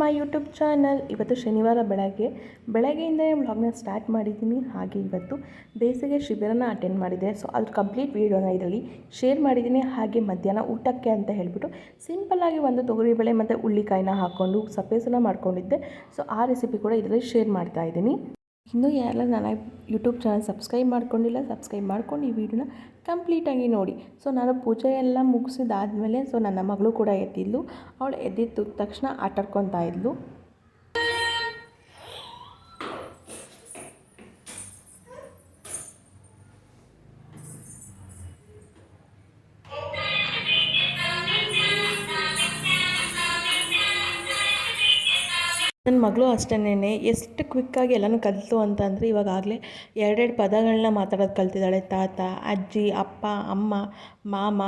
My YouTube channel. ಇವತ್ತು ಶನಿವಾರ ಬೆಳಗ್ಗೆ. ಬೆಳಗ್ಗೆಯಿಂದಲೇ ವ್ಲಾಗ್ನ ಸ್ಟಾರ್ಟ್ ಮಾಡಿದ್ದೀನಿ. ಹಾಗೆ ಇವತ್ತು ಬೇಸಿಗೆ ಶಿಬಿರನ ಅಟೆಂಡ್ ಮಾಡಿದೆ. ಸೊ ಅದ್ರ ಕಂಪ್ಲೀಟ್ ವೀಡಿಯೋನ ಇದರಲ್ಲಿ ಶೇರ್ ಮಾಡಿದ್ದೀನಿ. ಹಾಗೆ ಮಧ್ಯಾಹ್ನ ಊಟಕ್ಕೆ ಅಂತ ಹೇಳಿಬಿಟ್ಟು ಸಿಂಪಲ್ಲಾಗಿ ಒಂದು ತೊಗರಿಬೇಳೆ ಮತ್ತು ಉಳ್ಳಿಕಾಯಿನ ಹಾಕ್ಕೊಂಡು ಸಪೇಸನ ಮಾಡ್ಕೊಂಡಿದ್ದೆ. ಸೊ ಆ ರೆಸಿಪಿ ಕೂಡ ಇದರಲ್ಲಿ ಶೇರ್ ಮಾಡ್ತಾ ಇದ್ದೀನಿ. ಇನ್ನೂ ಯಾರೆಲ್ಲ ನನ್ನ ಯೂಟ್ಯೂಬ್ ಚಾನಲ್ ಸಬ್ಸ್ಕ್ರೈಬ್ ಮಾಡ್ಕೊಂಡಿಲ್ಲ, ಸಬ್ಸ್ಕ್ರೈಬ್ ಮಾಡ್ಕೊಂಡು ಈ ವಿಡಿಯೋನ ಕಂಪ್ಲೀಟಾಗಿ ನೋಡಿ. ಸೊ, ನಾನು ಪೂಜೆ ಎಲ್ಲ ಮುಗಿಸಿದಾದ್ಮೇಲೆ, ಸೊ, ನನ್ನ ಮಗಳು ಕೂಡ ಎದ್ದಿದ್ಲು. ಅವಳು ಎದ್ದಿದ್ದ ತಕ್ಷಣ ಆಟಾಡ್ಕೊತಾ ಇದ್ಲು. ನನ್ನ ಮಗಳು ಅಷ್ಟೇನೆ ಎಷ್ಟು ಕ್ವಿಕ್ಕಾಗಿ ಎಲ್ಲನೂ ಕಲಿತು ಅಂತಂದರೆ ಇವಾಗಾಗಲೇ ಎರಡೆರಡು ಪದಗಳನ್ನ ಮಾತಾಡೋದು ಕಲ್ತಿದ್ದಾಳೆ. ತಾತ, ಅಜ್ಜಿ, ಅಪ್ಪ, ಅಮ್ಮ ಮಾಮ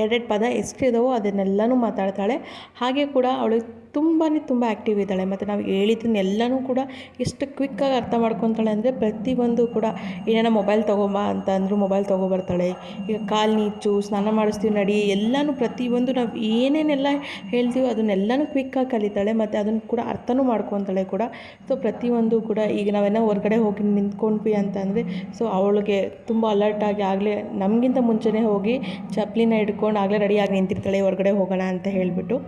ಎರಡೆರಡು ಪದ ಎಷ್ಟಿದಾವೋ ಅದನ್ನೆಲ್ಲನೂ ಮಾತಾಡ್ತಾಳೆ. ಹಾಗೆ ಕೂಡ ಅವಳು ತುಂಬಾ ತುಂಬ ಆ್ಯಕ್ಟಿವ್ ಇದ್ದಾಳೆ. ಮತ್ತು ನಾವು ಹೇಳಿದ್ದನ್ನೆಲ್ಲನೂ ಕೂಡ ಎಷ್ಟು ಕ್ವಿಕ್ಕಾಗಿ ಅರ್ಥ ಮಾಡ್ಕೊತಾಳೆ ಅಂದರೆ ಪ್ರತಿಯೊಂದು ಕೂಡ ಏನೇನೋ ಮೊಬೈಲ್ ತೊಗೊಂಬ ಅಂತ ಅಂದರೂ ಮೊಬೈಲ್ ತೊಗೊಬರ್ತಾಳೆ ಈಗ ಕಾಲು ನೀಚು, ಸ್ನಾನ ಮಾಡಿಸ್ತೀವಿ ನಡಿ, ಎಲ್ಲನೂ ಪ್ರತಿಯೊಂದು ನಾವು ಏನೇನೆಲ್ಲ ಹೇಳ್ತೀವೋ ಅದನ್ನೆಲ್ಲನೂ ಕ್ವಿಕ್ಕಾಗಿ ಕಲಿತಾಳೆ. ಮತ್ತು ಅದನ್ನು ಕೂಡ ಅರ್ಥನೂ ಮಾಡ್ಕೊತಾಳೆ ಕೂಡ. ಸೊ ಪ್ರತಿಯೊಂದು ಕೂಡ ಈಗ ನಾವೇನೋ ಹೊರಗಡೆ ಹೋಗಿ ನಿಂತ್ಕೊಂಡ್ವಿ ಅಂತಂದರೆ ಸೊ ಅವಳಿಗೆ ತುಂಬ ಅಲರ್ಟಾಗಿ ಆಗಲೇ ನಮಗಿಂತ ಮುಂಚೆನೇ ಹೋಗಿ ಚಪ್ಪಲಿನ ಹಿಡ್ಕೊಂಡು ಆಗಲೇ ರೆಡಿಯಾಗಿ ನಿಂತಿರ್ತಾಳೆ, ಹೊರಗಡೆ ಹೋಗೋಣ ಅಂತ ಹೇಳಿಬಿಟ್ಟು.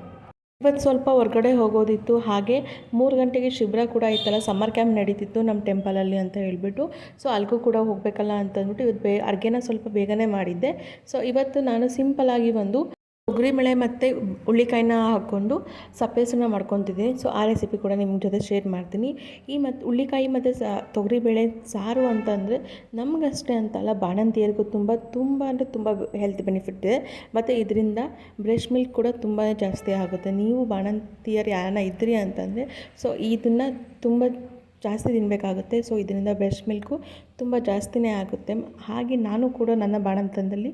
ಇವತ್ತು ಸ್ವಲ್ಪ ಹೊರಗಡೆ ಹೋಗೋದಿತ್ತು, ಹಾಗೆ ಮೂರು ಗಂಟೆಗೆ ಶಿಬಿರ ಕೂಡ ಇತ್ತಲ್ಲ ಸಮ್ಮರ್ ಕ್ಯಾಂಪ್ ನಡೀತಿತ್ತು ನಮ್ಮ ಟೆಂಪಲಲ್ಲಿ ಅಂತ ಹೇಳಿಬಿಟ್ಟು. ಸೊ ಅಲ್ಲಿಗೂ ಕೂಡ ಹೋಗಬೇಕಲ್ಲ ಅಂತಂದ್ಬಿಟ್ಟು ಇವತ್ತು ಬೇ, ಅಡುಗೆನ ಸ್ವಲ್ಪ ಬೇಗನೆ ಮಾಡಿದ್ದೆ. ಸೊ ಇವತ್ತು ನಾನು ಸಿಂಪಲಾಗಿ ಒಂದು ತೊಗರಿಬೇಳೆ ಮತ್ತು ಹುಳ್ಳಿಕಾಯಿನ ಹಾಕ್ಕೊಂಡು ಸಪ್ಪೆಸನ್ನ ಮಾಡ್ಕೊತಿದ್ದೀನಿ. ಸೊ ಆ ರೆಸಿಪಿ ಕೂಡ ನಿಮ್ಮ ಜೊತೆ ಶೇರ್ ಮಾಡ್ತೀನಿ. ಈ ಮತ್ತು ಹುಳ್ಳಿಕಾಯಿ ಮತ್ತು ಸ ತೊಗರಿಬೇಳೆ ಸಾರು ಅಂತಂದರೆ ನಮಗಷ್ಟೇ ಅಂತಲ್ಲ, ಬಾಣಂತಿಯರಿಗೂ ತುಂಬ ತುಂಬ ಅಂದರೆ ತುಂಬ ಹೆಲ್ತ್ ಬೆನಿಫಿಟ್ ಇದೆ. ಮತ್ತು ಇದರಿಂದ ಬ್ರೆಸ್ಟ್ ಮಿಲ್ಕ್ ಕೂಡ ತುಂಬಾ ಜಾಸ್ತಿ ಆಗುತ್ತೆ. ನೀವು ಬಾಣಂತಿಯರು ಯಾರನ್ನ ಇದ್ರಿ ಅಂತಂದರೆ ಸೊ ಇದನ್ನು ತುಂಬ ಜಾಸ್ತಿ ತಿನ್ನಬೇಕಾಗುತ್ತೆ ಸೊ ಇದರಿಂದ ಬ್ರೆಸ್ಟ್ ಮಿಲ್ಕು ತುಂಬ ಜಾಸ್ತಿನೇ ಆಗುತ್ತೆ. ಹಾಗೆ ನಾನು ಕೂಡ ನನ್ನ ಬಾಣಂತನದಲ್ಲಿ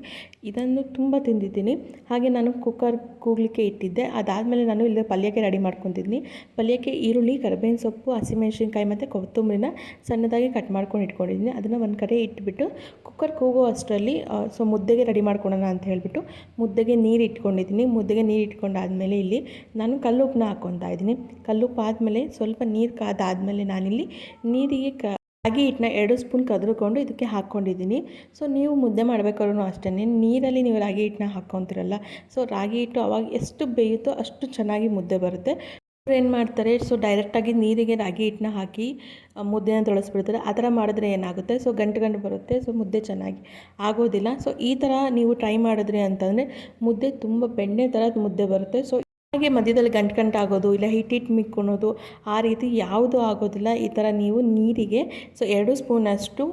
ಇದನ್ನು ತುಂಬ ತಿಂದಿದ್ದೀನಿ. ಹಾಗೆ ನಾನು ಕುಕ್ಕರ್ ಕೂಗಲಿಕ್ಕೆ ಇಟ್ಟಿದ್ದೆ. ಅದಾದಮೇಲೆ ನಾನು ಇಲ್ಲಿ ಪಲ್ಯಕ್ಕೆ ರೆಡಿ ಮಾಡ್ಕೊತಿದ್ದೀನಿ ಪಲ್ಯಕ್ಕೆ ಈರುಳ್ಳಿ, ಕರಿಬೇವಿನ ಸೊಪ್ಪು, ಹಸಿಮೆಣ್ಸಿನ್ಕಾಯಿ ಮತ್ತು ಕೊತ್ತಂಬರಿನ ಸಣ್ಣದಾಗಿ ಕಟ್ ಮಾಡ್ಕೊಂಡು ಇಟ್ಕೊಂಡಿದ್ದೀನಿ ಅದನ್ನು ಒಂದು ಕಡೆ ಇಟ್ಬಿಟ್ಟು ಕುಕ್ಕರ್ ಕೂಗೋ ಅಷ್ಟರಲ್ಲಿ ಸೊ ಮುದ್ದೆಗೆ ರೆಡಿ ಮಾಡ್ಕೊಳೋಣ ಅಂತ ಹೇಳಿಬಿಟ್ಟು ಮುದ್ದೆಗೆ ನೀರು ಇಟ್ಕೊಂಡಿದ್ದೀನಿ ಮುದ್ದೆಗೆ ನೀರು ಇಟ್ಕೊಂಡಾದಮೇಲೆ ಇಲ್ಲಿ ನಾನು ಕಲ್ಲುಪ್ಪನ್ನ ಹಾಕ್ಕೊತಾ ಇದ್ದೀನಿ. ಕಲ್ಲುಪ್ಪು ಆದಮೇಲೆ ಸ್ವಲ್ಪ ನೀರು ಕಾದಾದಮೇಲೆ ನಾನಿಲ್ಲಿ ನೀರಿಗೆ ಕ ರಾಗಿ ಹಿಟ್ಟನ್ನ ಎರಡು ಸ್ಪೂನ್ ಕದ್ರುಕೊಂಡು ಇದಕ್ಕೆ ಹಾಕ್ಕೊಂಡಿದ್ದೀನಿ. ಸೊ ನೀವು ಮುದ್ದೆ ಮಾಡಬೇಕಾದ್ರೂ ಅಷ್ಟೇ ನೀರಲ್ಲಿ ನೀವು ರಾಗಿ ಹಿಟ್ಟನ್ನ ಹಾಕ್ಕೊತಿರಲ್ಲ ಸೊ ರಾಗಿ ಹಿಟ್ಟು ಅವಾಗ ಎಷ್ಟು ಬೇಯುತ್ತೋ ಅಷ್ಟು ಚೆನ್ನಾಗಿ ಮುದ್ದೆ ಬರುತ್ತೆ. ಏನು ಮಾಡ್ತಾರೆ ಸೊ ಡೈರೆಕ್ಟಾಗಿ ನೀರಿಗೆ ರಾಗಿ ಹಿಟ್ಟನ್ನ ಹಾಕಿ ಮುದ್ದೆನ ತೊಳಸ್ಬಿಡ್ತಾರೆ. ಆ ಥರ ಮಾಡಿದ್ರೆ ಏನಾಗುತ್ತೆ ಸೊ ಗಂಟು ಗಂಟು ಬರುತ್ತೆ ಸೊ ಮುದ್ದೆ ಚೆನ್ನಾಗಿ ಆಗೋದಿಲ್ಲ. ಸೊ ಈ ಥರ ನೀವು ಟ್ರೈ ಮಾಡಿದ್ರಿ ಅಂತಂದರೆ ಮುದ್ದೆ ತುಂಬ ಬೆಣ್ಣೆ ಥರ ಮುದ್ದೆ ಬರುತ್ತೆ. ಸೊ ಹಾಗೆ ಮಧ್ಯದಲ್ಲಿ ಗಂಟು ಗಂಟು ಆಗೋದು, ಇಲ್ಲ ಹಿಟ್ಟು ಹಿಟ್ಟು ಮಿಕ್ಕೊಳೋದು, ಆ ರೀತಿ ಯಾವುದೂ ಆಗೋದಿಲ್ಲ. ಈ ಥರ ನೀವು ನೀರಿಗೆ ಸೊ ಎರಡು ಸ್ಪೂನಷ್ಟು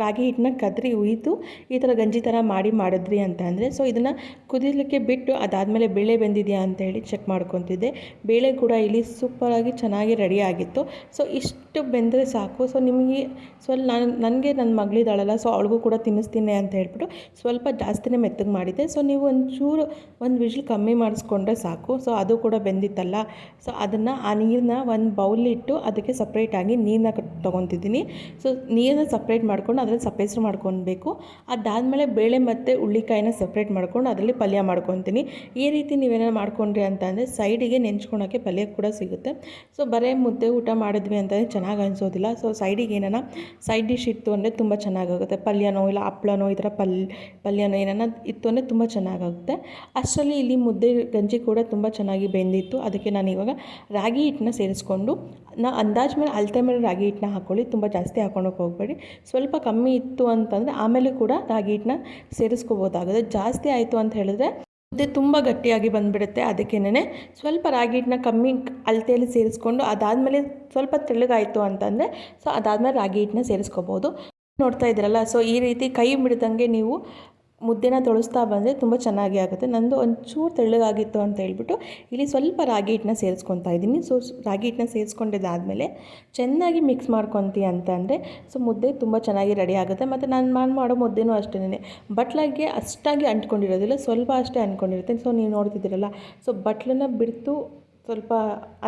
ರಾಗಿ ಹಿಟ್ಟನ್ನ ಕದ್ರಿ ಉಯಿತು ಈ ಥರ ಗಂಜಿ ಥರ ಮಾಡಿ ಮಾಡಿದ್ರಿ ಅಂತ ಅಂದರೆ ಸೊ ಇದನ್ನು ಕುದಿಲಿಕ್ಕೆ ಬಿಟ್ಟು ಅದಾದಮೇಲೆ ಬೇಳೆ ಬೆಂದಿದೆಯಾ ಅಂತ ಹೇಳಿ ಚೆಕ್ ಮಾಡ್ಕೊತಿದ್ದೆ. ಬೇಳೆ ಕೂಡ ಇಲ್ಲಿ ಸೂಪರಾಗಿ ಚೆನ್ನಾಗಿ ರೆಡಿ ಆಗಿತ್ತು. ಸೊ ಇಷ್ಟು ಬೆಂದರೆ ಸಾಕು. ಸೊ ನಿಮಗೆ ಸ್ವಲ್ಪ ನಾನು, ನನಗೆ ನನ್ನ ಮಗಳಿದ್ದಾಳಲ್ಲ ಸೊ ಅವಳಿಗೂ ಕೂಡ ತಿನ್ನಿಸ್ತೀನಿ ಅಂತ ಹೇಳ್ಬಿಟ್ಟು ಸ್ವಲ್ಪ ಜಾಸ್ತಿನೇ ಮೆತ್ತಗೆ ಮಾಡಿದ್ದೆ. ಸೊ ನೀವು ಒಂಚೂರು, ಒಂದು ವಿಷಲ್ ಕಮ್ಮಿ ಮಾಡಿಸ್ಕೊಂಡ್ರೆ ಸಾಕು. ಸೊ ಅದು ಕೂಡ ಬೆಂದಿತ್ತಲ್ಲ. ಸೊ ಅದನ್ನು ಆ ನೀರನ್ನ ಒಂದು ಬೌಲಿಟ್ಟು ಅದಕ್ಕೆ ಸಪ್ರೇಟಾಗಿ ನೀರನ್ನ ತೊಗೊತಿದ್ದೀನಿ. ಸೊ ನೀರನ್ನ ಸಪ್ರೇಟ್ ಮಾಡ್ಕೊಂಡು ಅದರಲ್ಲಿ ಸಪ್ಪೆಸ್ರು ಮಾಡ್ಕೊಬೇಕು. ಅದಾದಮೇಲೆ ಬೇಳೆ ಮತ್ತು ಹುಳ್ಳಿಕಾಯಿನ ಸಪ್ರೇಟ್ ಮಾಡ್ಕೊಂಡು ಅದರಲ್ಲಿ ಪಲ್ಯ ಮಾಡ್ಕೊತೀನಿ. ಈ ರೀತಿ ನೀವೇನಾರು ಮಾಡ್ಕೊಂಡ್ರಿ ಅಂತ ಅಂದರೆ ಸೈಡಿಗೆ ನೆಂಚ್ಕೊಳೋಕ್ಕೆ ಪಲ್ಯ ಕೂಡ ಸಿಗುತ್ತೆ. ಸೊ ಬರೀ ಮುದ್ದೆ ಊಟ ಮಾಡಿದ್ವಿ ಅಂತಂದರೆ ಚೆನ್ನಾಗಿ ಅನಿಸೋದಿಲ್ಲ. ಸೊ ಸೈಡಿಗೆ ಏನಾರ ಸೈಡ್ ಡಿಶ್ ಇತ್ತು ಅಂದರೆ ತುಂಬ ಚೆನ್ನಾಗಾಗುತ್ತೆ. ಪಲ್ಯನೋ ಇಲ್ಲ ಹಪ್ಳನೋ ಈ ಥರ ಪಲ್, ಪಲ್ಯನೋ ಏನಾರ ಇತ್ತು ಅಂದರೆ ತುಂಬ ಚೆನ್ನಾಗಾಗುತ್ತೆ. ಅಷ್ಟರಲ್ಲಿ ಇಲ್ಲಿ ಮುದ್ದೆ ಗಂಜಿ ಕೂಡ ತುಂಬ ಚೆನ್ನಾಗಿ ಬೆಂದಿತ್ತು. ಅದಕ್ಕೆ ನಾನು ಇವಾಗ ರಾಗಿ ಹಿಟ್ಟನ್ನ ಸೇರಿಸ್ಕೊಂಡು, ನಾ ಅಂದಾಜು ಮೇಲೆ ಅಳತೆ ಮೇಲೆ ರಾಗಿ ಹಿಟ್ಟನ್ನ ಹಾಕ್ಕೊಳ್ಳಿ ತುಂಬ ಜಾಸ್ತಿ ಹಾಕ್ಕೊಳಕ್ಕೆ ಹೋಗಬೇಡಿ. ಸ್ವಲ್ಪ ಇತ್ತು ಅಂತಂದರೆ ಆಮೇಲೆ ಕೂಡ ರಾಗಿ ಹಿಟ್ಟನ್ನ ಸೇರಿಸ್ಕೋಬೋದಾಗುತ್ತೆ. ಜಾಸ್ತಿ ಆಯಿತು ಅಂತ ಹೇಳಿದ್ರೆ ಮುದ್ದೆ ತುಂಬ ಗಟ್ಟಿಯಾಗಿ ಬಂದುಬಿಡುತ್ತೆ. ಅದಕ್ಕೇನೆ ಸ್ವಲ್ಪ ರಾಗಿ ಹಿಟ್ಟನ್ನ ಕಮ್ಮಿ ಅಳತೆಯಲ್ಲಿ ಸೇರಿಸ್ಕೊಂಡು ಅದಾದಮೇಲೆ ಸ್ವಲ್ಪ ತೆಳ್ಳಗಾಯಿತು ಅಂತಂದರೆ ಸೊ ಅದಾದಮೇಲೆ ರಾಗಿ ಹಿಟ್ಟನ್ನ ಸೇರಿಸ್ಕೋಬೋದು. ನೋಡ್ತಾ ಇದ್ದೀರಲ್ಲ, ಸೊ ಈ ರೀತಿ ಕೈ ಬಿಡ್ದಂಗೆ ನೀವು ಮುದ್ದೆನ ತೊಳಸ್ತಾ ಬಂದರೆ ತುಂಬ ಚೆನ್ನಾಗಿ ಆಗುತ್ತೆ. ನಂದು ಒಂಚೂರು ತೆಳ್ಳಗಾಗಿತ್ತು ಅಂತ ಹೇಳ್ಬಿಟ್ಟು ಇಲ್ಲಿ ಸ್ವಲ್ಪ ರಾಗಿ ಹಿಟ್ಟನ್ನ ಸೇರಿಸ್ಕೊತಾ ಇದ್ದೀನಿ. ಸೊ ರಾಗಿ ಹಿಟ್ಟನ್ನ ಸೇರಿಸ್ಕೊಂಡಿದ್ದಾದಮೇಲೆ ಚೆನ್ನಾಗಿ ಮಿಕ್ಸ್ ಮಾಡ್ಕೊತೀವಿ ಅಂತ ಅಂದರೆ, ಸೊ ಮುದ್ದೆ ತುಂಬ ಚೆನ್ನಾಗಿ ರೆಡಿ ಆಗುತ್ತೆ. ಮತ್ತು ನಾನು ನಾನು ಮಾಡೋ ಮುದ್ದೆನೂ ಅಷ್ಟೇ ಬಟ್ಲಾಗೆ ಅಷ್ಟಾಗಿ ಅಂಟ್ಕೊಂಡಿರೋದಿಲ್ಲ, ಸ್ವಲ್ಪ ಅಷ್ಟೇ ಅಂಟ್ಕೊಂಡಿರುತ್ತೆ ಸೊ, ನೀವು ನೋಡ್ತಿದ್ದೀರಲ್ಲ, ಸೊ ಬಟ್ಲನ್ನ ಬಿಡ್ತು ಸ್ವಲ್ಪ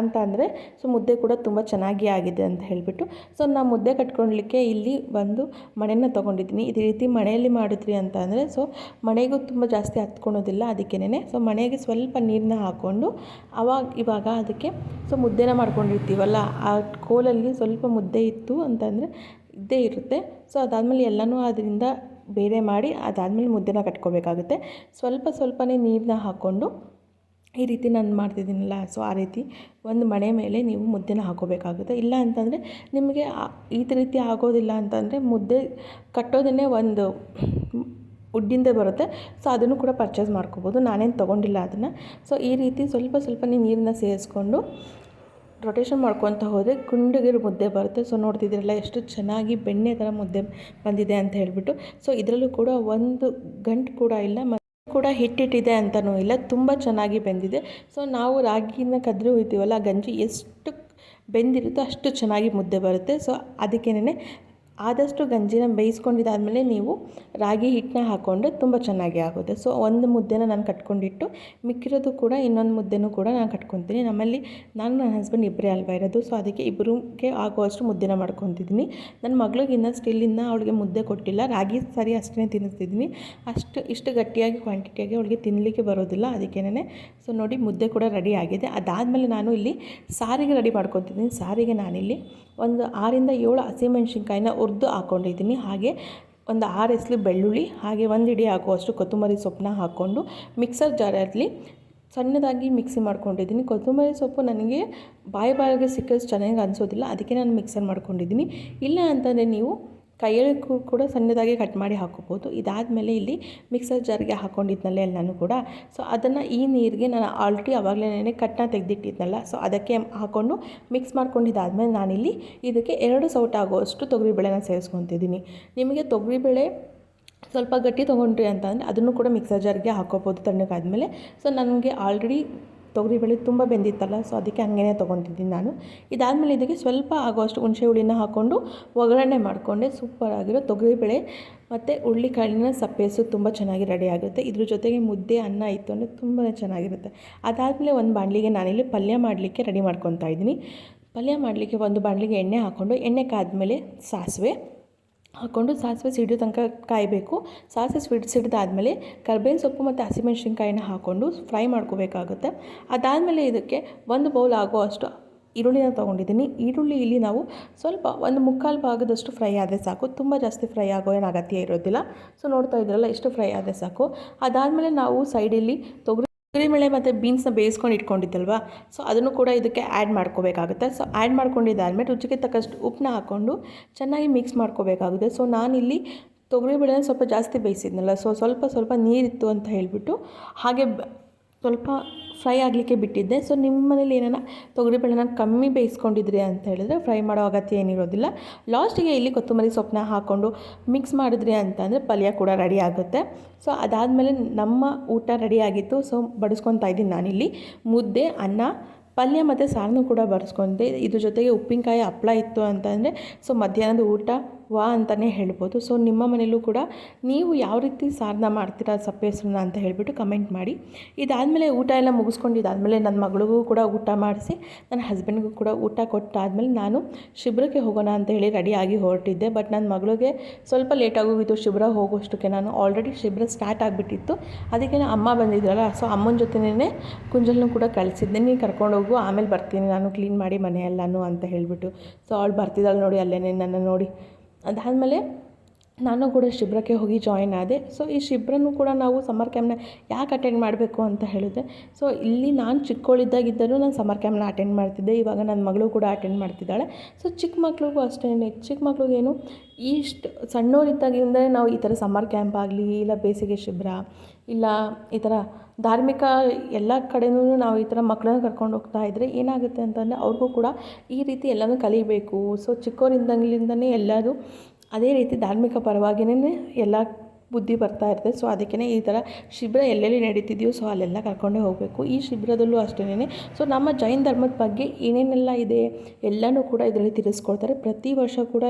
ಅಂತ ಅಂದರೆ, ಸೊ ಮುದ್ದೆ ಕೂಡ ತುಂಬ ಚೆನ್ನಾಗಿ ಆಗಿದೆ ಅಂತ ಹೇಳಿಬಿಟ್ಟು. ಸೊ ನಾವು ಮುದ್ದೆ ಕಟ್ಕೊಳ್ಲಿಕ್ಕೆ ಇಲ್ಲಿ ಒಂದು ಮಣೆನ ತೊಗೊಂಡಿದ್ದೀನಿ. ಇದೇ ರೀತಿ ಮಣೆಯಲ್ಲಿ ಮಾಡಿದ್ರಿ ಅಂತ ಅಂದರೆ, ಸೊ ಮಣೆಗೂ ತುಂಬ ಜಾಸ್ತಿ ಹತ್ಕೊಳ್ಳೋದಿಲ್ಲ ಅದಕ್ಕೇನೆ ಸೊ ಮಣೆಗೆ ಸ್ವಲ್ಪ ನೀರನ್ನ ಹಾಕ್ಕೊಂಡು ಅವಾಗ ಇವಾಗ ಅದಕ್ಕೆ, ಸೊ ಮುದ್ದೆನ ಮಾಡ್ಕೊಂಡಿರ್ತೀವಲ್ಲ, ಆ ಕೋಲಲ್ಲಿ ಸ್ವಲ್ಪ ಮುದ್ದೆ ಇತ್ತು ಅಂತಂದರೆ ಇದ್ದೇ ಇರುತ್ತೆ. ಸೊ ಅದಾದಮೇಲೆ ಎಲ್ಲನೂ ಅದರಿಂದ ಬೇರೆ ಮಾಡಿ ಅದಾದಮೇಲೆ ಮುದ್ದೆನ ಕಟ್ಕೋಬೇಕಾಗುತ್ತೆ. ಸ್ವಲ್ಪ ಸ್ವಲ್ಪನೇ ನೀರನ್ನ ಹಾಕ್ಕೊಂಡು ಈ ರೀತಿ ನಾನು ಮಾಡ್ತಿದ್ದೀನಲ್ಲ, ಸೊ ಆ ರೀತಿ ಒಂದು ಮಣೆ ಮೇಲೆ ನೀವು ಮುದ್ದೆನ ಹಾಕೋಬೇಕಾಗುತ್ತೆ. ಇಲ್ಲ ಅಂತಂದರೆ ನಿಮಗೆ ಈ ರೀತಿ ಆಗೋದಿಲ್ಲ ಅಂತಂದರೆ ಮುದ್ದೆ ಕಟ್ಟೋದನ್ನೇ ಒಂದು ಉಡ್ಡಿಂದ ಬರುತ್ತೆ. ಸೊ ಅದನ್ನು ಕೂಡ ಪರ್ಚೇಸ್ ಮಾಡ್ಕೋಬೋದು. ನಾನೇನು ತೊಗೊಂಡಿಲ್ಲ ಅದನ್ನು. ಸೊ ಈ ರೀತಿ ಸ್ವಲ್ಪ ಸ್ವಲ್ಪನೇ ನೀರನ್ನ ಸೇರಿಸ್ಕೊಂಡು ರೊಟೇಷನ್ ಮಾಡ್ಕೊತ ಹೋದರೆ ಗುಂಡಗಿರೋ ಮುದ್ದೆ ಬರುತ್ತೆ. ಸೊ ನೋಡ್ತಿದ್ದೀರಲ್ಲ ಎಷ್ಟು ಚೆನ್ನಾಗಿ ಬೆಣ್ಣೆ ಥರ ಮುದ್ದೆ ಬಂದಿದೆ ಅಂತ ಹೇಳಿಬಿಟ್ಟು. ಸೊ ಇದರಲ್ಲೂ ಕೂಡ ಒಂದು ಗಂಟು ಕೂಡ ಇಲ್ಲ. ಕೂಡ ಹಿಟ್ಟಿಟ್ಟಿದೆ ಅಂತಲೂ ಇಲ್ಲ, ತುಂಬ ಚೆನ್ನಾಗಿ ಬೆಂದಿದೆ. ಸೊ ನಾವು ರಾಗಿನ ಕದ್ರಿ ಹೋಯ್ತೀವಲ್ಲ ಗಂಜಿ ಎಷ್ಟು ಬೆಂದಿರುತ್ತೋ ಅಷ್ಟು ಚೆನ್ನಾಗಿ ಮುದ್ದೆ ಬರುತ್ತೆ. ಸೊ ಅದಕ್ಕೇನೆ ಆದಷ್ಟು ಗಂಜಿನ ಬೇಯಿಸ್ಕೊಂಡಿದ್ದಾದಮೇಲೆ ನೀವು ರಾಗಿ ಹಿಟ್ಟನ್ನ ಹಾಕ್ಕೊಂಡು ತುಂಬ ಚೆನ್ನಾಗಿ ಆಗುತ್ತೆ. ಸೊ ಒಂದು ಮುದ್ದೆನ ನಾನು ಕಟ್ಕೊಂಡಿಟ್ಟು, ಮಿಕ್ಕಿರೋದು ಕೂಡ ಇನ್ನೊಂದು ಮುದ್ದೆನೂ ಕೂಡ ನಾನು ಕಟ್ಕೊತೀನಿ. ನಮ್ಮಲ್ಲಿ, ನಾನು ನನ್ನ ಹಸ್ಬೆಂಡ್ ಇಬ್ಬರೇ ಅಲ್ವಾ ಇರೋದು ಸೊ ಅದಕ್ಕೆ ಇಬ್ಬರಿಗೆ ಆಗುವಷ್ಟು ಮುದ್ದೆನ ಮಾಡ್ಕೊತಿದ್ದೀನಿ. ನನ್ನ ಮಗಳಿಗೆ ಸ್ಟಿಲ್ಲಿಂದ ಅವಳಿಗೆ ಮುದ್ದೆ ಕೊಟ್ಟಿಲ್ಲ. ರಾಗಿ ಸರಿ ಅಷ್ಟೇ ತಿನ್ನಿಸ್ತಿದ್ದೀನಿ. ಅಷ್ಟು, ಇಷ್ಟು ಗಟ್ಟಿಯಾಗಿ ಕ್ವಾಂಟಿಟಿಯಾಗಿ ಅವಳಿಗೆ ತಿನ್ನಲಿಕ್ಕೆ ಬರೋದಿಲ್ಲ, ಅದಕ್ಕೇನೆ. ಸೊ ನೋಡಿ, ಮುದ್ದೆ ಕೂಡ ರೆಡಿ ಆಗಿದೆ. ಅದಾದಮೇಲೆ ನಾನು ಇಲ್ಲಿ ಸಾರಿಗೆ ರೆಡಿ ಮಾಡ್ಕೊತಿದ್ದೀನಿ. ಸಾರಿಗೆ ನಾನಿಲ್ಲಿ ಒಂದು ಆರಿಂದ ಏಳು ಹಸಿಮೆಣ್ಸಿನ್ಕಾಯಿನ ಹುರಿದು ಹಾಕ್ಕೊಂಡಿದ್ದೀನಿ ಹಾಗೆ ಒಂದು ಆರು ಎಸ್ಲು ಬೆಳ್ಳುಳ್ಳಿ, ಹಾಗೆ ಒಂದು ಇಡಿ ಹಾಕುವಷ್ಟು ಕೊತ್ತಂಬರಿ ಸೊಪ್ಪನ್ನ ಹಾಕ್ಕೊಂಡು ಮಿಕ್ಸರ್ ಜಾರಲ್ಲಿ ಸಣ್ಣದಾಗಿ ಮಿಕ್ಸಿ ಮಾಡ್ಕೊಂಡಿದ್ದೀನಿ. ಕೊತ್ತಂಬರಿ ಸೊಪ್ಪು ನನಗೆ ಬಾಯಿ ಬಾಯಿಗೆ ಸಿಕ್ಕಷ್ಟು ಚೆನ್ನಾಗಿ ಅನಿಸೋದಿಲ್ಲ, ಅದಕ್ಕೆ ನಾನು ಮಿಕ್ಸರ್ ಮಾಡ್ಕೊಂಡಿದ್ದೀನಿ. ಇಲ್ಲ ಅಂತಂದರೆ ನೀವು ಕೈಯಲ್ಲಿ ಕೂಡ ಸಣ್ಣದಾಗಿ ಕಟ್ ಮಾಡಿ ಹಾಕೋಬೋದು. ಇದಾದಮೇಲೆ ಇಲ್ಲಿ ಮಿಕ್ಸರ್ ಜಾರ್ಗೆ ಹಾಕ್ಕೊಂಡಿದ್ನಲ್ಲ ಎಲ್ಲನೂ ಕೂಡ. ಸೊ, ಅದನ್ನು ಈ ನೀರಿಗೆ ನಾನು ಆಲ್ರೆಡಿ ಆವಾಗಲೇ ಕಟ್ನ ತೆಗೆದಿಟ್ಟಿದ್ನಲ್ಲ, ಸೊ ಅದಕ್ಕೆ ಹಾಕ್ಕೊಂಡು ಮಿಕ್ಸ್ ಮಾಡ್ಕೊಂಡಿದ್ದಾದಮೇಲೆ ನಾನಿಲ್ಲಿ ಇದಕ್ಕೆ ಎರಡು ಸೌಟ್ ಆಗೋಷ್ಟು ತೊಗರಿಬೇಳೆನ ಸೇರಿಸ್ಕೊತಿದ್ದೀನಿ. ನಿಮಗೆ ತೊಗರಿಬೇಳೆ ಸ್ವಲ್ಪ ಗಟ್ಟಿ ತೊಗೊಂಡ್ರಿ ಅಂತಂದರೆ ಅದನ್ನು ಕೂಡ ಮಿಕ್ಸರ್ ಜಾರ್ಗೆ ಹಾಕೋಬೋದು ತಣ್ಣಗಾದಮೇಲೆ. ಸೊ, ನನಗೆ ಆಲ್ರೆಡಿ ತೊಗರಿಬೇಳೆ ತುಂಬ ಬೆಂದಿತ್ತಲ್ಲ ಸೊ ಅದಕ್ಕೆ ಹಂಗೇ ತೊಗೊತಿದ್ದೀನಿ ನಾನು. ಇದಾದಮೇಲೆ ಇದಕ್ಕೆ ಸ್ವಲ್ಪ ಆಗೋಷ್ಟು ಹುಣಸೆ ಹುಳಿನ ಹಾಕ್ಕೊಂಡು ಒಗ್ಗರಣೆ ಮಾಡಿಕೊಂಡೆ ಸೂಪರಾಗಿರೋ ತೊಗರಿಬೇಳೆ ಮತ್ತು ಹುಳ್ಳಿಕಾಳಿನ ಸಪ್ಪೆಸು ತುಂಬ ಚೆನ್ನಾಗಿ ರೆಡಿ ಆಗುತ್ತೆ. ಇದ್ರ ಜೊತೆಗೆ ಮುದ್ದೆ, ಅನ್ನ, ಇತ್ತು ಅಂದರೆ ತುಂಬಾ ಚೆನ್ನಾಗಿರುತ್ತೆ. ಅದಾದಮೇಲೆ ಒಂದು ಬಾಣಲಿಗೆ ನಾನಿಲ್ಲಿ ಪಲ್ಯ ಮಾಡಲಿಕ್ಕೆ ರೆಡಿ ಮಾಡ್ಕೊತಾ ಇದ್ದೀನಿ. ಪಲ್ಯ ಮಾಡಲಿಕ್ಕೆ ಒಂದು ಬಾಣಲಿಗೆ ಎಣ್ಣೆ ಹಾಕ್ಕೊಂಡು, ಎಣ್ಣೆ ಕಾದ್ಮೇಲೆ ಸಾಸಿವೆ. ಹಾಕ್ಕೊಂಡು ಸಾಸಿವೆ ಸಿಡಿಯೋ ತನಕ ಕಾಯಬೇಕು. ಸಾಸಿವೆ ಸಿಡಿ, ಸಿಡಿದಾದಮೇಲೆ ಕರ್ಬೇವಿನ ಸೊಪ್ಪು ಮತ್ತು ಹಸಿಮೆಣ್ಸಿನ್ಕಾಯಿನ ಹಾಕ್ಕೊಂಡು ಫ್ರೈ ಮಾಡ್ಕೋಬೇಕಾಗುತ್ತೆ. ಅದಾದಮೇಲೆ ಇದಕ್ಕೆ ಒಂದು ಬೌಲ್ ಆಗೋ ಅಷ್ಟು ಈರುಳ್ಳಿನ ತೊಗೊಂಡಿದ್ದೀನಿ. ಈರುಳ್ಳಿ ಇಲ್ಲಿ ನಾವು ಸ್ವಲ್ಪ ಒಂದು ಮುಕ್ಕಾಲು ಭಾಗದಷ್ಟು ಫ್ರೈ ಆದರೆ ಸಾಕು. ತುಂಬ ಜಾಸ್ತಿ ಫ್ರೈ ಆಗೋ ಏನು ಅಗತ್ಯ ಇರೋದಿಲ್ಲ. ಸೊ ನೋಡ್ತಾ ಇದ್ರಲ್ಲ, ಇಷ್ಟು ಫ್ರೈ ಆದರೆ ಸಾಕು. ಅದಾದಮೇಲೆ ನಾವು ಸೈಡಲ್ಲಿ ತೊಗರಿ ತೊಗರಿಬೇಳೆ ಮತ್ತು ಬೀನ್ಸ್ನ ಬೇಯಿಸ್ಕೊಂಡು ಇಟ್ಕೊಂಡಿದ್ದಲ್ವಾ? ಸೊ ಅದನ್ನು ಕೂಡ ಇದಕ್ಕೆ ಆ್ಯಡ್ ಮಾಡ್ಕೋಬೇಕಾಗುತ್ತೆ. ಸೊ ಆ್ಯಡ್ ಮಾಡ್ಕೊಂಡಿದ್ದಾದಮೇಲೆ ರುಚಿಗೆ ತಕ್ಕಷ್ಟು ಉಪ್ಪನ್ನ ಹಾಕ್ಕೊಂಡು ಚೆನ್ನಾಗಿ ಮಿಕ್ಸ್ ಮಾಡ್ಕೋಬೇಕಾಗುತ್ತೆ. ಸೊ ನಾನಿಲ್ಲಿ ತೊಗರಿಬೇಳೆನ ಸ್ವಲ್ಪ ಜಾಸ್ತಿ ಬೇಯಿಸಿದ್ನಲ್ಲ ಸೊ ಸ್ವಲ್ಪ ಸ್ವಲ್ಪ ನೀರಿತ್ತು ಅಂತ ಹೇಳಿಬಿಟ್ಟು ಹಾಗೆ ಸ್ವಲ್ಪ ಫ್ರೈ ಆಗಲಿಕ್ಕೆ ಬಿಟ್ಟಿದ್ದೆ. ಸೊ ನಿಮ್ಮ ಮನೇಲಿ ಏನಾರ ತೊಗರಿಬೇಳೆನ ಕಮ್ಮಿ ಬೇಯಿಸ್ಕೊಂಡಿದ್ರಿ ಅಂತ ಹೇಳಿದ್ರೆ ಫ್ರೈ ಮಾಡೋ ಅಗತ್ಯ ಏನಿರೋದಿಲ್ಲ. ಲಾಸ್ಟಿಗೆ ಇಲ್ಲಿ ಕೊತ್ತಂಬರಿ ಸೊಪ್ಪನ್ನ ಹಾಕ್ಕೊಂಡು ಮಿಕ್ಸ್ ಮಾಡಿದ್ರಿ ಅಂತಂದರೆ ಪಲ್ಯ ಕೂಡ ರೆಡಿ ಆಗುತ್ತೆ. ಸೊ ಅದಾದಮೇಲೆ ನಮ್ಮ ಊಟ ರೆಡಿ ಆಗಿತ್ತು. ಸೊ ಬಡಿಸ್ಕೊತಾ ಇದ್ದೀನಿ ನಾನಿಲ್ಲಿ. ಮುದ್ದೆ, ಅನ್ನ, ಪಲ್ಯ ಮತ್ತು ಸಾರನ್ನು ಕೂಡ ಬಡಿಸ್ಕೊಂಡೆ. ಇದ್ರ ಜೊತೆಗೆ ಉಪ್ಪಿನಕಾಯಿ ಹಪ್ಪಳ ಇತ್ತು ಅಂತಂದರೆ ಸೊ ಮಧ್ಯಾಹ್ನದ ಊಟ ವಾ ಅಂತಲೇ ಹೇಳ್ಬೋದು. ಸೊ ನಿಮ್ಮ ಮನೇಲೂ ಕೂಡ ನೀವು ಯಾವ ರೀತಿ ಸಾರನ್ನ ಮಾಡ್ತೀರಾ ಸಪ್ಪೆ ಹೆಸರನ್ನ ಅಂತ ಹೇಳಿಬಿಟ್ಟು ಕಮೆಂಟ್ ಮಾಡಿ. ಇದಾದಮೇಲೆ ಊಟ ಎಲ್ಲ ಮುಗಿಸ್ಕೊಂಡಿದ್ದಾದಮೇಲೆ ನನ್ನ ಮಗಳಿಗೂ ಕೂಡ ಊಟ ಮಾಡಿಸಿ, ನನ್ನ ಹಸ್ಬೆಂಡ್ಗೂ ಕೂಡ ಊಟ ಕೊಟ್ಟಾದಮೇಲೆ ನಾನು ಶಿಬಿರಕ್ಕೆ ಹೋಗೋಣ ಅಂತ ಹೇಳಿ ರೆಡಿಯಾಗಿ ಹೊರಟಿದ್ದೆ. ಬಟ್ ನನ್ನ ಮಗಳಿಗೆ ಸ್ವಲ್ಪ ಲೇಟ್ ಆಗೋಗಿತ್ತು. ಶಿಬಿರ ಹೋಗೋಷ್ಟಕ್ಕೆ ನಾನು ಆಲ್ರೆಡಿ ಶಿಬಿರ ಸ್ಟಾರ್ಟ್ ಆಗಿಬಿಟ್ಟಿತ್ತು. ಅದಕ್ಕೆ ಅಮ್ಮ ಬಂದಿದ್ರಲ್ಲ ಸೊ ಅಮ್ಮನ ಜೊತೆನೇ ಕುಂಜಲ್ನೂ ಕೂಡ ಕಳಿಸಿದ್ದೆ. ನೀನು ಕರ್ಕೊಂಡು ಹೋಗು, ಆಮೇಲೆ ಬರ್ತೀನಿ. ನಾನು ಕ್ಲೀನ್ ಮಾಡಿ ಮನೆಯೆಲ್ಲನೂ ಅಂತ ಹೇಳಿಬಿಟ್ಟು. ಸೊ ಅವಳು ಬರ್ತಿದ್ದಾಳೆ ನೋಡಿ ಅಲ್ಲೇ ನನ್ನ ನೋಡಿ. ಅದಾದಮೇಲೆ ನಾನು ಕೂಡ ಶಿಬ್ರಕ್ಕೆ ಹೋಗಿ ಜಾಯಿನ್ ಆದೆ. ಸೊ ಈ ಶಿಬಿರನೂ ಕೂಡ ನಾವು ಸಮ್ಮರ್ ಕ್ಯಾಂಪ್ನ ಯಾಕೆ ಅಟೆಂಡ್ ಮಾಡಬೇಕು ಅಂತ ಹೇಳಿದೆ. ಸೊ ಇಲ್ಲಿ ನಾನು ಚಿಕ್ಕವಳಿದ್ದಾಗಿದ್ದರೂ ನಾನು ಸಮ್ಮರ್ ಕ್ಯಾಂಪ್ನ ಅಟೆಂಡ್ ಮಾಡ್ತಿದ್ದೆ. ಇವಾಗ ನನ್ನ ಮಗಳು ಕೂಡ ಅಟೆಂಡ್ ಮಾಡ್ತಿದ್ದಾಳೆ. ಸೊ ಚಿಕ್ಕ ಮಕ್ಳಿಗೂ ಅಷ್ಟೇ ಚಿಕ್ಕ ಮಕ್ಳಿಗೇನು ಇಷ್ಟು ಸಣ್ಣವರಿದ್ದಾಗಿಂದಲೇ ನಾವು ಈ ಥರ ಸಮ್ಮರ್ ಕ್ಯಾಂಪ್ ಆಗಲಿ, ಇಲ್ಲ ಬೇಸಿಗೆ ಶಿಬಿರ, ಇಲ್ಲ ಈ ಥರ ಧಾರ್ಮಿಕ ಎಲ್ಲ ಕಡೆನೂ ನಾವು ಈ ಥರ ಮಕ್ಕಳನ್ನ ಕರ್ಕೊಂಡು ಹೋಗ್ತಾ ಇದ್ದರೆ ಏನಾಗುತ್ತೆ ಅಂತಂದರೆ ಅವ್ರಿಗೂ ಕೂಡ ಈ ರೀತಿ ಎಲ್ಲನೂ ಕಲಿಬೇಕು. ಸೊ ಚಿಕ್ಕವರಿಂದಾಗಲಿಂದನೇ ಎಲ್ಲರೂ ಅದೇ ರೀತಿ ಧಾರ್ಮಿಕ ಪರವಾಗಿನೇ ಎಲ್ಲ ಬುದ್ಧಿ ಬರ್ತಾ ಇರುತ್ತೆ ಸೊ ಅದಕ್ಕೇ ಈ ಥರ ಶಿಬಿರ ಎಲ್ಲೆಲ್ಲಿ ನಡೀತಿದೆಯೋ ಸೊ ಅಲ್ಲೆಲ್ಲ ಕರ್ಕೊಂಡೇ ಹೋಗಬೇಕು. ಈ ಶಿಬಿರದಲ್ಲೂ ಅಷ್ಟೇ ಸೊ ನಮ್ಮ ಜೈನ್ ಧರ್ಮದ ಬಗ್ಗೆ ಏನೇನೆಲ್ಲ ಇದೆ, ಎಲ್ಲನೂ ಕೂಡ ಇದರಲ್ಲಿ ತಿಳಿಸ್ಕೊಡ್ತಾರೆ. ಪ್ರತಿ ವರ್ಷ ಕೂಡ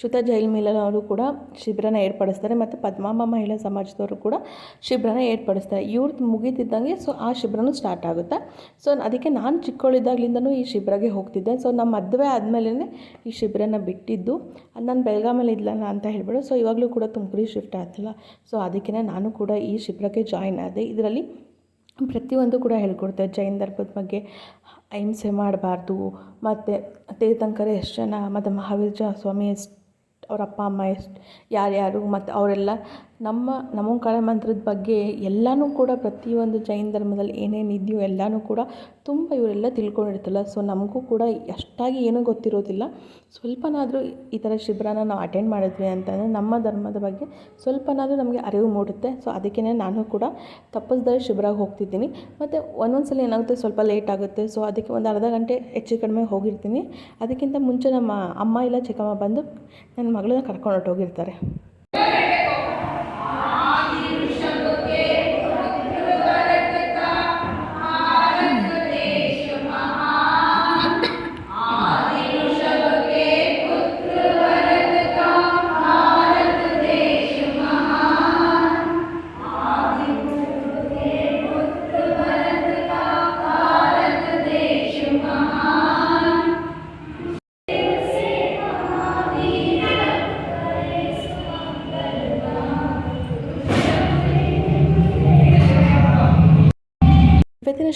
ಶ್ರುತ ಜೈಲ್ ಮೇಲನವರು ಕೂಡ ಶಿಬಿರನ ಏರ್ಪಡಿಸ್ತಾರೆ ಮತ್ತು ಪದ್ಮಾಂಬ ಮಹಿಳಾ ಸಮಾಜದವರು ಕೂಡ ಶಿಬಿರನ ಏರ್ಪಡಿಸ್ತಾರೆ. ಇವ್ರದ್ದು ಮುಗಿತಿದ್ದಂಗೆ ಸೊ ಆ ಶಿಬಿರನೂ ಸ್ಟಾರ್ಟ್ ಆಗುತ್ತೆ. ಸೊ ಅದಕ್ಕೆ ನಾನು ಚಿಕ್ಕವಳಿದ್ದಾಗಲಿಂದನೂ ಈ ಶಿಬಿರಗೆ ಹೋಗ್ತಿದ್ದೆ. ಸೊ ನಮ್ಮ ಮದುವೆ ಆದಮೇಲೆ ಈ ಶಿಬಿರನ ಬಿಟ್ಟಿದ್ದು. ನಾನು ಬೆಳಗಾಮಲ್ಲಿ ಇದ್ಲಲ್ಲ ಅಂತ ಹೇಳ್ಬಿಡು. ಸೊ ಇವಾಗಲೂ ಕೂಡ ತುಮಕೂರಿಗೆ ಶಿಫ್ಟ್ ಆಯ್ತಲ್ಲ ಸೊ ಅದಕ್ಕಿಂತ ನಾನು ಕೂಡ ಈ ಶಿಬಿರಕ್ಕೆ ಜಾಯಿನ್ ಆದೆ. ಇದರಲ್ಲಿ ಪ್ರತಿಯೊಂದು ಕೂಡ ಹೇಳ್ಕೊಡ್ತಾರೆ. ಜೈನ್ ಧರ್ಮದ ಬಗ್ಗೆ ಅಹಿಂಸೆ ಮಾಡಬಾರ್ದು. ಮತ್ತು ತೀರ್ಥಂಕರ ಎಷ್ಟು ಜನ, ಮತ್ತು ಮಹಾವೀರ ಸ್ವಾಮಿ ಎಷ್ಟು, ಅವ್ರ ಅಪ್ಪ, ಅಮ್ಮ ಎಷ್ಟು, ಯಾರ್ಯಾರು, ಮತ್ತು ಅವರೆಲ್ಲ ನಮ್ಮ ನಮೋ ಕಾಳ ಮಂತ್ರದ ಬಗ್ಗೆ ಎಲ್ಲನೂ ಕೂಡ ಪ್ರತಿಯೊಂದು ಜೈನ ಧರ್ಮದಲ್ಲಿ ಏನೇನು ಇದೆಯೋ ಎಲ್ಲನೂ ಕೂಡ ತುಂಬ ಇವರೆಲ್ಲ ತಿಳ್ಕೊಂಡಿರ್ತಲ್ಲ ಸೊ ನಮಗೂ ಕೂಡ ಅಷ್ಟಾಗಿ ಏನೂ ಗೊತ್ತಿರೋದಿಲ್ಲ. ಸ್ವಲ್ಪನಾದರೂ ಈ ಥರ ಶಿಬಿರನ ನಾವು ಅಟೆಂಡ್ ಮಾಡಿದ್ವಿ ಅಂತಂದರೆ ನಮ್ಮ ಧರ್ಮದ ಬಗ್ಗೆ ಸ್ವಲ್ಪನಾದರೂ ನಮಗೆ ಅರಿವು ಮೂಡುತ್ತೆ. ಸೊ ಅದಕ್ಕೇ ನಾನು ಕೂಡ ತಪ್ಪಿಸ್ದೇ ಶಿಬಿರಕ್ಕೆ ಹೋಗ್ತಿದ್ದೀನಿ. ಮತ್ತು ಒಂದೊಂದು ಸಲ ಏನಾಗುತ್ತೆ ಸ್ವಲ್ಪ ಲೇಟ್ ಆಗುತ್ತೆ. ಸೊ ಅದಕ್ಕೆ ಒಂದು ಅರ್ಧ ಗಂಟೆ ಹೆಚ್ಚು ಕಡಿಮೆ ಹೋಗಿರ್ತೀನಿ. ಅದಕ್ಕಿಂತ ಮುಂಚೆ ನಮ್ಮ ಅಮ್ಮ ಇಲ್ಲ ಚಿಕ್ಕಮ್ಮ ಬಂದು ನನ್ನ ಮಗಳನ್ನ ಕರ್ಕೊಂಡು ಹೊರ್ಟೋಗಿರ್ತಾರೆ.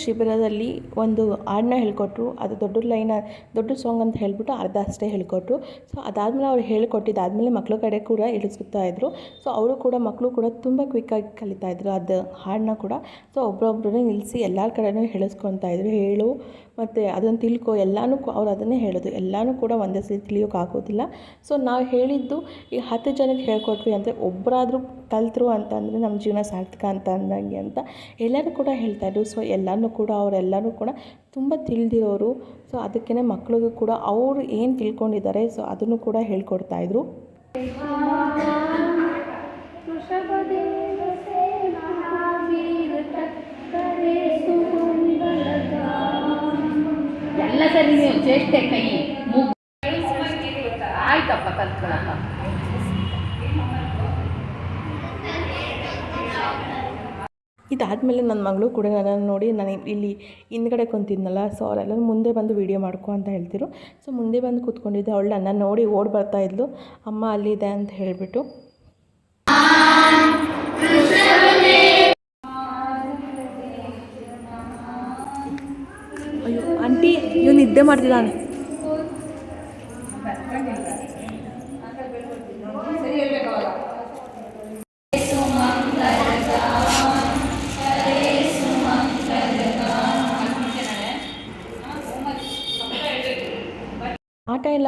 ಶಿಬಿರದಲ್ಲಿ ಒಂದು ಹಾಡನ್ನ ಹೇಳ್ಕೊಟ್ರು. ಅದು ದೊಡ್ಡ ಲೈನ, ದೊಡ್ಡ ಸಾಂಗ್ ಅಂತ ಹೇಳಿಬಿಟ್ಟು ಅರ್ಧ ಅಷ್ಟೇ ಹೇಳ್ಕೊಟ್ರು. ಸೊ ಅದಾದಮೇಲೆ ಅವ್ರು ಹೇಳಿಕೊಟ್ಟಿದ್ದಾದಮೇಲೆ ಮಕ್ಕಳ ಕಡೆ ಕೂಡ ಇಳಿಸ್ತಾ ಇದ್ದರು ಸೊ ಅವರು ಕೂಡ ಮಕ್ಕಳು ಕೂಡ ತುಂಬ ಕ್ವಿಕ್ಕಾಗಿ ಕಲಿತಾ ಇದ್ದರು ಅದು ಹಾಡನ್ನ ಕೂಡ. ಸೊ ಒಬ್ಬರೊಬ್ಬರನ್ನೇ ನಿಲ್ಲಿಸಿ ಎಲ್ಲರ ಕಡೆಯೂ ಹೇಳಿಸ್ಕೊತಾ ಇದ್ರು. ಹೇಳು ಮತ್ತು ಅದನ್ನು ತಿಳ್ಕೊ, ಎಲ್ಲನೂ ಅವ್ರು ಅದನ್ನೇ ಹೇಳೋದು. ಎಲ್ಲನೂ ಕೂಡ ಒಂದೇ ಸಲ ತಿಳಿಯೋಕ್ಕಾಗೋದಿಲ್ಲ ಸೊ ನಾವು ಹೇಳಿದ್ದು ಈ ಹತ್ತು ಜನಕ್ಕೆ ಹೇಳ್ಕೊಟ್ವಿ ಅಂದರೆ ಒಬ್ಬರಾದ್ರೂ ಕಲಿತರು ಅಂತಂದರೆ ನಮ್ಮ ಜೀವನ ಸಾರ್ಥಕ ಅಂತ ಅಂದಂಗೆ ಅಂತ ಎಲ್ಲರೂ ಕೂಡ ಹೇಳ್ತಾಯಿದ್ರು ಸೊ ಎಲ್ಲನೂ ಕೂಡ ಅವರೆಲ್ಲರೂ ಕೂಡ ತುಂಬ ತಿಳಿದಿರೋರು. ಸೊ ಅದಕ್ಕೇ ಮಕ್ಳಿಗೂ ಕೂಡ ಅವರು ಏನು ತಿಳ್ಕೊಂಡಿದ್ದಾರೆ ಸೊ ಅದನ್ನು ಕೂಡ ಹೇಳ್ಕೊಡ್ತಾಯಿದ್ರು ಚೇಷ್ಟೆ ಕೈ ಆಯ್ತಪ್ಪ ಕಲ್ತ್ಕೊಳಪ್ಪ. ಇದಾದಮೇಲೆ ನನ್ನ ಮಗಳು ಕೂಡ ನನ್ನನ್ನು ನೋಡಿ ನಾನು ಇಲ್ಲಿ ಹಿಂದ್ಗಡೆ ಕುಂತಿದ್ನಲ್ಲ ಸೊ ಅವರೆಲ್ಲರೂ ಮುಂದೆ ಬಂದು ವೀಡಿಯೋ ಮಾಡ್ಕೊ ಅಂತ ಹೇಳ್ತಿರು ಸೊ ಮುಂದೆ ಬಂದು ಕೂತ್ಕೊಂಡಿದ್ದೆ, ಅವಳು ನನ್ನ ನೋಡಿ ಓಡಿ ಬರ್ತಾ ಇದ್ಲು. ಅಮ್ಮ ಅಲ್ಲಿದೆ ಅಂತ ಹೇಳಿಬಿಟ್ಟು. ಆಂಟಿ ಇವ್ ನಿದ್ದೆ ಮಾಡ್ತಿದ್ದಾನೆ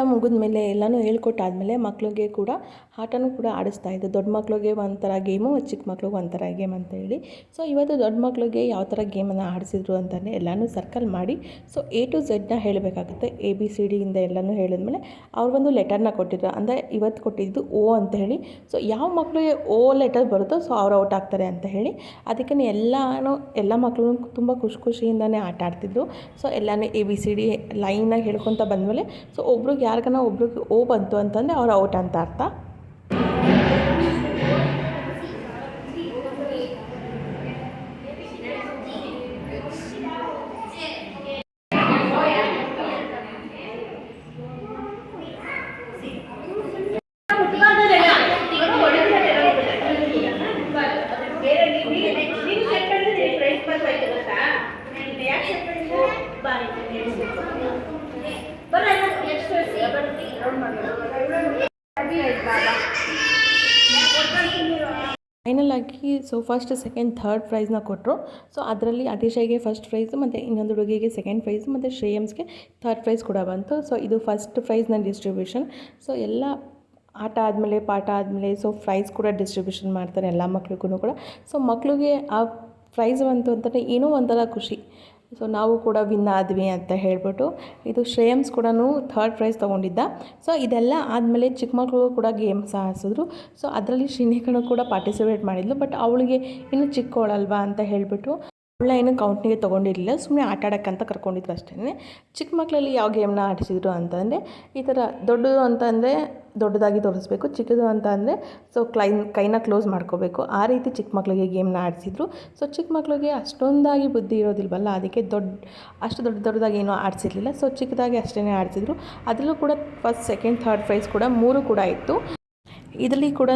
ಎಲ್ಲ ಮುಗಿದ್ಮೇಲೆ ಎಲ್ಲನೂ ಹೇಳ್ಕೊಟ್ಟಾದಮೇಲೆ ಮಕ್ಳಿಗೆ ಕೂಡ ಆಟನೂ ಕೂಡ ಆಡಿಸ್ತಾ ಇದ್ದೆ. ದೊಡ್ಡ ಮಕ್ಳಿಗೆ ಒಂಥರ ಗೇಮು, ಚಿಕ್ಕ ಮಕ್ಳಿಗೆ ಒಂಥರ ಗೇಮ್ ಅಂತ ಹೇಳಿ. ಸೊ ಇವತ್ತು ದೊಡ್ಡ ಮಕ್ಳಿಗೆ ಯಾವ ಥರ ಗೇಮನ್ನು ಆಡಿಸಿದ್ರು ಅಂತಲೇ ಎಲ್ಲನೂ ಸರ್ಕಲ್ ಮಾಡಿ ಸೊ ಎ ಟು ಝೆಡ್ನ ಹೇಳಬೇಕಾಗುತ್ತೆ. ಎ ಬಿ ಸಿ ಡಿಯಿಂದ ಎಲ್ಲನೂ ಹೇಳಿದ್ಮೇಲೆ ಅವ್ರು ಒಂದು ಲೆಟರ್ನ ಕೊಟ್ಟಿದ್ರು. ಅಂದರೆ ಇವತ್ತು ಕೊಟ್ಟಿದ್ದು ಓ ಅಂತ ಹೇಳಿ. ಸೊ ಯಾವ ಮಕ್ಕಳಿಗೆ ಓ ಲೆಟರ್ ಬರುತ್ತೋ ಸೊ ಅವ್ರು ಔಟ್ ಆಗ್ತಾರೆ ಅಂತ ಹೇಳಿ. ಅದಕ್ಕೆ ಎಲ್ಲನೂ, ಎಲ್ಲ ಮಕ್ಕಳು ತುಂಬ ಖುಷಿ ಖುಷಿಯಿಂದನೇ ಆಟ ಆಡ್ತಿದ್ರು ಸೊ ಎಲ್ಲನೂ ಎ ಬಿ ಸಿ ಡಿ ಲೈನಾಗಿ ಹೇಳ್ಕೊತ ಬಂದಮೇಲೆ ಸೊ ಒಬ್ರಿಗೆ ಯಾರಿಗಾನ ಒಬ್ರಿಗೆ ಓ ಬಂತು ಅಂತಂದರೆ ಅವ್ರು ಔಟ್ ಅಂತ ಅರ್ಥ. Final so first second third ಪ್ರೈಸ್ನ ಕೊಟ್ಟರು ಸೊ ಅದರಲ್ಲಿ ಅತಿಶಯ್ಗೆ ಫಸ್ಟ್ ಪ್ರೈಸ್ ಮತ್ತು ಇನ್ನೊಂದು ಹುಡುಗಿಗೆ ಸೆಕೆಂಡ್ ಪ್ರೈಸ್ ಮತ್ತು ಶ್ರೇಯಮ್ಸ್ಗೆ ಥರ್ಡ್ ಪ್ರೈಸ್ ಕೂಡ ಬಂತು. ಸೊ ಇದು ಫಸ್ಟ್ ಪ್ರೈಸ್ನ ಡಿಸ್ಟ್ರಿಬ್ಯೂಷನ್ ಸೊ ಎಲ್ಲ ಆಟ ಆದಮೇಲೆ ಪಾಠ ಆದಮೇಲೆ ಸೊ ಪ್ರೈಸ್ ಕೂಡ ಡಿಸ್ಟ್ರಿಬ್ಯೂಷನ್ ಮಾಡ್ತಾರೆ ಎಲ್ಲ ಮಕ್ಳಿಗೂ ಕೂಡ. ಸೊ ಮಕ್ಕಳಿಗೆ ಆ ಪ್ರೈಸ್ ಬಂತು ಅಂತಲೇ ಏನೋ ಒಂಥರ ಖುಷಿ. ಸೊ ನಾವು ಕೂಡ ವಿನ್ ಆದ್ವಿ ಅಂತ ಹೇಳ್ಬಿಟ್ಟು ಇದು ಶ್ರೇಯಮ್ಸ್ ಕೂಡ ಥರ್ಡ್ ಪ್ರೈಸ್ ತೊಗೊಂಡಿದ್ದ. ಸೊ ಇದೆಲ್ಲ ಆದಮೇಲೆ ಚಿಕ್ಕ ಮಕ್ಕಳು ಕೂಡ ಗೇಮ್ಸ್ ಆಡಿಸಿದ್ರು. ಸೊ ಅದರಲ್ಲಿ ಶ್ರೀನಿಕನು ಕೂಡ ಪಾರ್ಟಿಸಿಪೇಟ್ ಮಾಡಿದ್ಲು. ಬಟ್ ಅವಳಿಗೆ ಇನ್ನೂ ಚಿಕ್ಕವಳಲ್ವಾ ಅಂತ ಹೇಳಿಬಿಟ್ಟು ಅವಳನ್ನ ಏನು ಕೌಂಟ್ನಿಗೆ ತೊಗೊಂಡಿರಲಿಲ್ಲ ಸುಮ್ಮನೆ ಆಟ ಆಡೋಕ್ಕಂತ ಕರ್ಕೊಂಡಿದ್ರು ಅಷ್ಟೇ ಚಿಕ್ಕ ಮಕ್ಕಳಲ್ಲಿ ಯಾವ ಗೇಮ್ನ ಆಡಿಸಿದ್ರು ಅಂತಂದರೆ, ಈ ಥರ ದೊಡ್ಡದು ಅಂತಂದರೆ ದೊಡ್ಡದಾಗಿ ತೋರಿಸ್ಬೇಕು, ಚಿಕ್ಕದು ಅಂತ ಅಂದರೆ ಸೊ ಕ್ಲೈನ್ ಕೈನ ಕ್ಲೋಸ್ ಮಾಡ್ಕೋಬೇಕು. ಆ ರೀತಿ ಚಿಕ್ಕ ಮಕ್ಕಳಿಗೆ ಗೇಮ್ನ ಆಡಿಸಿದ್ರು. ಸೊ ಚಿಕ್ಕ ಮಕ್ಕಳಿಗೆ ಅಷ್ಟೊಂದಾಗಿ ಬುದ್ಧಿ ಇರೋದಿಲ್ವಲ್ಲ, ಅದಕ್ಕೆ ದೊಡ್ಡ, ಅಷ್ಟು ದೊಡ್ಡ ದೊಡ್ಡದಾಗಿ ಏನೂ ಆಡಿಸಿರ್ಲಿಲ್ಲ. ಸೊ ಚಿಕ್ಕದಾಗಿ ಅಷ್ಟೇ ಆಡಿಸಿದ್ರು. ಅದರಲ್ಲೂ ಕೂಡ ಫಸ್ಟ್ ಸೆಕೆಂಡ್ ಥರ್ಡ್ ಪ್ರೈಸ್ ಕೂಡ ಮೂರು ಕೂಡ ಇತ್ತು. ಇದರಲ್ಲಿ ಕೂಡ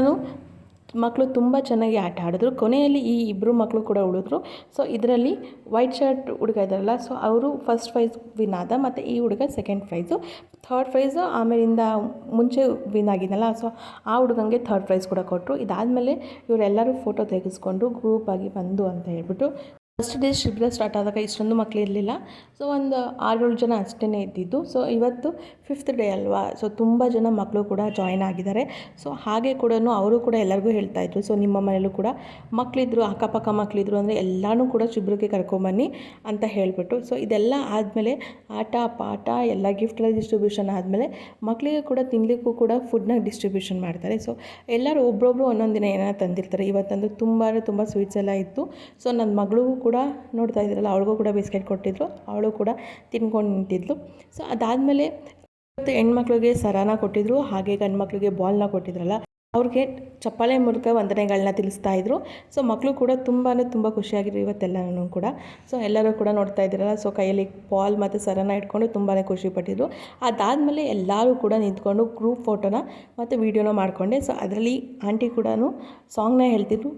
ಮಕ್ಕಳು ತುಂಬ ಚೆನ್ನಾಗಿ ಆಟ ಆಡಿದ್ರು. ಕೊನೆಯಲ್ಲಿ ಈ ಇಬ್ಬರು ಮಕ್ಕಳು ಕೂಡ ಉಳಿದ್ರು. ಸೊ ಇದರಲ್ಲಿ ವೈಟ್ ಶರ್ಟ್ ಹುಡುಗ ಇದ್ದಾರಲ್ಲ ಸೊ ಅವರು ಫಸ್ಟ್ ಪ್ರೈಸ್ ವಿನ್ ಆದ, ಮತ್ತು ಈ ಹುಡುಗ ಸೆಕೆಂಡ್ ಪ್ರೈಸು ಥರ್ಡ್ ಪ್ರೈಸು ಆಮೇಲಿಂದ ಮುಂಚೆ ವಿನ್ ಆಗಿದ್ದಲ್ಲ ಸೊ ಆ ಹುಡುಗಂಗೆ ಥರ್ಡ್ ಪ್ರೈಸ್ ಕೂಡ ಕೊಟ್ಟರು ಇದಾದಮೇಲೆ ಇವರೆಲ್ಲರೂ ಫೋಟೋ ತೆಗೆಸ್ಕೊಂಡು ಗ್ರೂಪಾಗಿ ಬಂದು ಅಂತ ಹೇಳ್ಬಿಟ್ಟು ಫಸ್ಟ್ ಡೇ ಶಿಬಿರ ಸ್ಟಾರ್ಟ್ ಆದಾಗ ಇಷ್ಟೊಂದು ಮಕ್ಕಳು ಇರಲಿಲ್ಲ. ಸೊ ಒಂದು ಆರೇಳು ಜನ ಅಷ್ಟೇ ಇದ್ದಿದ್ದು. ಸೊ ಇವತ್ತು ಫಿಫ್ತ್ ಡೇ ಅಲ್ವಾ? ಸೊ ತುಂಬ ಜನ ಮಕ್ಕಳು ಕೂಡ ಜಾಯ್ನ್ ಆಗಿದ್ದಾರೆ. ಸೊ ಹಾಗೆ ಕೂಡ ಅವರು ಕೂಡ ಎಲ್ಲರಿಗೂ ಹೇಳ್ತಾ ಹೇಳ್ತಾಯಿದ್ರು ಸೊ ನಿಮ್ಮ ಮನೆಯಲ್ಲೂ ಕೂಡ ಮಕ್ಕಳಿದ್ರು ಅಕ್ಕಪಕ್ಕ ಮಕ್ಕಳಿದ್ರು ಅಂದರೆ ಎಲ್ಲನೂ ಕೂಡ ಶಿಬಿರಕ್ಕೆ ಕರ್ಕೊಂಬನ್ನಿ ಅಂತ ಹೇಳಿಬಿಟ್ಟು. ಸೊ ಇದೆಲ್ಲ ಆದಮೇಲೆ ಆಟ, ಪಾಠ, ಎಲ್ಲ ಗಿಫ್ಟ್ಗಳ ಡಿಸ್ಟ್ರಿಬ್ಯೂಷನ್ ಆದಮೇಲೆ ಮಕ್ಕಳಿಗೆ ಕೂಡ ತಿನ್ನಲಿಕ್ಕೂ ಕೂಡ ಫುಡ್ನ ಡಿಸ್ಟ್ರಿಬ್ಯೂಷನ್ ಮಾಡ್ತಾರೆ. ಸೊ ಎಲ್ಲರೂ ಒಬ್ಬೊಬ್ಬರು ಒಂದೊಂದು ದಿನ ಏನಾರು ತಂದಿರ್ತಾರೆ. ಇವತ್ತಂದು ತುಂಬ ತುಂಬ ಸ್ವೀಟ್ಸ್ ಎಲ್ಲ ಇತ್ತು. ಸೊ ನನ್ನ ಮಗಳಿಗೂ ಕೂಡ ನೋಡ್ತಾ ಇದ್ರಲ್ಲ, ಅವಳಿಗೂ ಕೂಡ ಬಿಸ್ಕೆಟ್ ಕೊಟ್ಟಿದ್ರು, ಅವಳು ಕೂಡ ತಿನ್ಕೊಂಡು ನಿಂತಿದ್ಲು. ಸೊ ಅದಾದಮೇಲೆ ಇವತ್ತು ಹೆಣ್ಮಕ್ಳಿಗೆ ಸರಾನ ಕೊಟ್ಟಿದ್ರು, ಹಾಗೆ ಗಂಡು ಮಕ್ಕಳಿಗೆ ಬಾಲ್ನ ಕೊಟ್ಟಿದ್ರಲ್ಲ, ಅವ್ರಿಗೆ ಚಪ್ಪಾಳೆ ಮೂಲಕ ವಂದನೆಗಳನ್ನ ತಿಳಿಸ್ತಾ ಇದ್ರು. ಸೊ ಮಕ್ಕಳು ಕೂಡ ತುಂಬಾ ತುಂಬ ಖುಷಿಯಾಗಿದ್ರು ಇವತ್ತೆಲ್ಲನೂ ಕೂಡ. ಸೊ ಎಲ್ಲರೂ ಕೂಡ ನೋಡ್ತಾ ಇದ್ದೀರಲ್ಲ ಸೊ ಕೈಯಲ್ಲಿ ಬಾಲ್ ಮತ್ತು ಸರನ ಇಟ್ಕೊಂಡು ತುಂಬಾ ಖುಷಿ ಪಟ್ಟಿದ್ರು ಅದಾದಮೇಲೆ ಎಲ್ಲರೂ ಕೂಡ ನಿಂತ್ಕೊಂಡು ಗ್ರೂಪ್ ಫೋಟೋನ ಮತ್ತು ವೀಡಿಯೋನ ಮಾಡಿಕೊಂಡೆ. ಸೊ ಅದರಲ್ಲಿ ಆಂಟಿ ಕೂಡ ಸಾಂಗ್ನ ಹೇಳ್ತಿದ್ರು.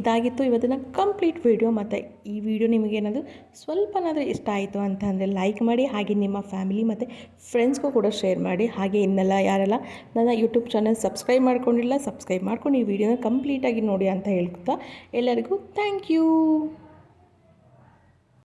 ಇದಾಗಿತ್ತು. ಇವತ್ತಿನ ಕಂಪ್ಲೀಟ್ ವಿಡಿಯೋ ಮತ್ತು ಈ ವಿಡಿಯೋ ನಿಮಗೇನಾದರೂ ಸ್ವಲ್ಪನಾದರೂ ಇಷ್ಟ ಆಯಿತು ಅಂತ ಅಂದರೆ ಲೈಕ್ ಮಾಡಿ, ಹಾಗೆ ನಿಮ್ಮ ಫ್ಯಾಮಿಲಿ ಮತ್ತು ಫ್ರೆಂಡ್ಸ್ಗೂ ಕೂಡ ಶೇರ್ ಮಾಡಿ. ಹಾಗೆ ಇನ್ನೆಲ್ಲ ಯಾರೆಲ್ಲ ನನ್ನ ಯೂಟ್ಯೂಬ್ ಚಾನಲ್ ಸಬ್ಸ್ಕ್ರೈಬ್ ಮಾಡ್ಕೊಂಡಿಲ್ಲ ಸಬ್ಸ್ಕ್ರೈಬ್ ಮಾಡ್ಕೊಂಡು ಈ ವಿಡಿಯೋನ ಕಂಪ್ಲೀಟಾಗಿ ನೋಡಿ ಅಂತ ಹೇಳ್ತಾ ಎಲ್ಲರಿಗೂ ಥ್ಯಾಂಕ್ ಯು